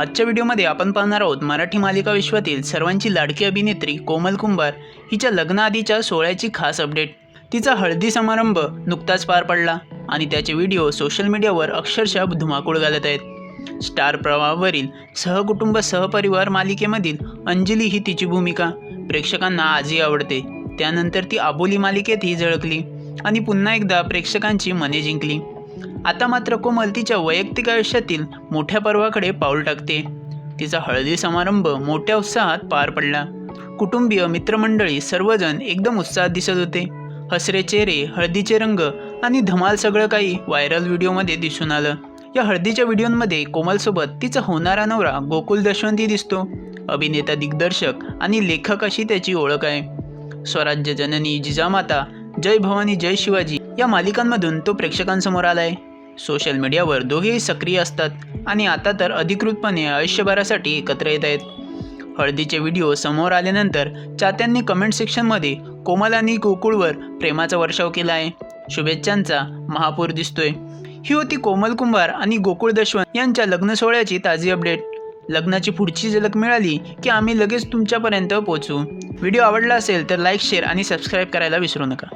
आजच्या व्हिडिओमध्ये आपण पाहणार आहोत मराठी मालिका विश्वातील सर्वांची लाडकी अभिनेत्री कोमल कुंभार. हिच्या लग्नाआधीच्या सोहळ्याची खास अपडेट. तिचा हळदी समारंभ नुकताच पार पडला आणि त्याचे व्हिडिओ सोशल मीडियावर अक्षरशः धुमाकूळ घालत आहेत. स्टार प्रवाहावरील सहकुटुंब सहपरिवार मालिकेमधील अंजली ही तिची भूमिका. प्रेक्षकांना आजही आवडते. त्यानंतर ती आबोली मालिकेतही झळकली आणि पुन्हा एकदा प्रेक्षकांची मने जिंकली. आता मात्र कोमल तिच्या वैयक्तिक आयुष्यातील मोठ्या पर्वाकडे पाऊल टाकते. तिचा हळदी समारंभ मोठ्या उत्साहात पार पडला. कुटुंबीय मित्रमंडळी सर्वजण एकदम उत्साहात दिसत होते. हसरे चेहरे हळदीचे रंग आणि धमाल सगळं काही व्हायरल व्हिडिओमध्ये दिसून आलं. या हळदीच्या व्हिडिओमध्ये कोमलसोबत तिचा होणारा नवरा गोकुल दशवंती दिसतो. अभिनेता दिग्दर्शक आणि लेखक अशी त्याची ओळख आहे. स्वराज्य जननी जिजामाता जय भवानी जय शिवाजी या मालिकांमधून तो प्रेक्षकांसमोर आलाय. सोशल मीडियावर दोघेही सक्रिय असतात आणि आता तर अधिकृतपणे आयुष्यभरासाठी एकत्र येत आहेत. हळदीचे व्हिडिओ समोर आल्यानंतर चाहत्यांनी कमेंट सेक्शनमध्ये कोमल आणि गोकुळवर प्रेमाचा वर्षाव केला आहे शुभेच्छांचा महापूर दिसतोय. ही होती कोमल कुंभार आणि गोकुळ दशवंत यांच्या लग्न सोहळ्याची ताजी अपडेट लग्नाची पुढची झलक मिळाली की आम्ही लगेच तुमच्यापर्यंत पोहोचू. व्हिडिओ आवडला असेल तर लाईक शेअर आणि सबस्क्राईब करायला विसरू नका.